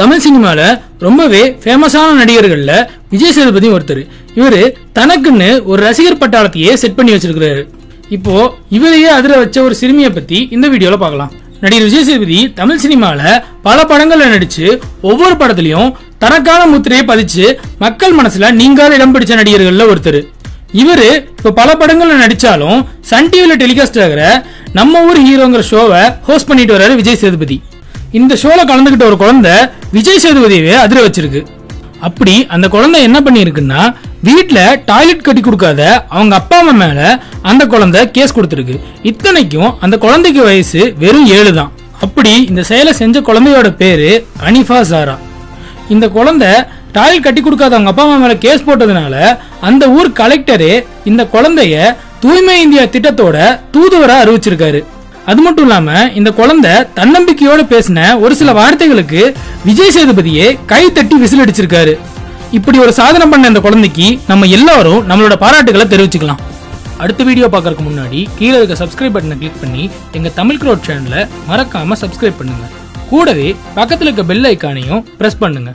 தமிழ் சினிமால ரொம்பவே ஃபேமஸான நடிகர்கள்ல விஜய் சேதுபதி ஒருத்தர். இவரு தனக்குன்னு ஒரு ரசிகர் பட்டாளத்தையே செட் பண்ணி வச்சிருக்கிறாரு. இப்போ இவரையே அதிர வச்ச ஒரு சிறுமியை பத்தி இந்த வீடியோல பார்க்கலாம். நடிகர் விஜய் சேதுபதி தமிழ் சினிமால பல படங்கள்ல நடிச்சு ஒவ்வொரு படத்துலயும் தனக்கான முத்திரையை பதிச்சு மக்கள் மனசுல நீங்காத இடம் பிடிச்ச நடிகர்கள்ல ஒருத்தர். இவரு இப்ப பல படங்கள்ல நடிச்சாலும் சன் டிவில டெலிகாஸ்ட் ஆகிற நம்ம ஊர் ஹீரோங்கிற ஷோவை ஹோஸ்ட் பண்ணிட்டு வர்றாரு விஜய் சேதுபதி. இந்த ஷோல கலந்துகிட்ட ஒரு குழந்தை விஜய் சேதுபதியவே அதிர வச்சிருக்கு. அப்படி அந்த குழந்தை என்ன பண்ணியிருக்குன்னா வீட்டில் டாய்லெட் கட்டி கொடுக்காத அவங்க அப்பா அம்மா மேல அந்த குழந்தை கேஸ் கொடுத்துருக்கு. இத்தனைக்கும் அந்த குழந்தைக்கு வயசு வெறும் ஏழு தான். அப்படி இந்த செயலை செஞ்ச குழந்தையோட பேரு அனிஃபா சாரா. இந்த குழந்தை டாய்லெட் கட்டி கொடுக்காத அவங்க அப்பா அம்மா மேல கேஸ் போட்டதுனால அந்த ஊர் கலெக்டரே இந்த குழந்தைய தூய்மை இந்தியா திட்டத்தோட தூதுவரா அறிவிச்சிருக்காரு. அது மட்டும் இல்லாம இந்த குழந்தை தன்னம்பிக்கையோட பேசின ஒரு சில வார்த்தைகளுக்கு விஜய் சேதுபதியே கை தட்டி விசில் அடிச்சிருக்காரு இப்படி ஒரு சாதனை பண்ண இந்த குழந்தைக்கு நம்ம எல்லாரும் நம்மளோட பாராட்டுகளை தெரிவிச்சுக்கலாம். அடுத்த வீடியோ பார்க்கறதுக்கு முன்னாடி கீழே இருக்க சப்ஸ்கிரைப் பட்டனை கிளிக் பண்ணி எங்க தமிழ் க்ரோட் சேனலை மறக்காம சப்ஸ்கிரைப் பண்ணுங்க. கூடவே பக்கத்தில் இருக்க பெல் ஐக்கானையும் பிரஸ் பண்ணுங்க.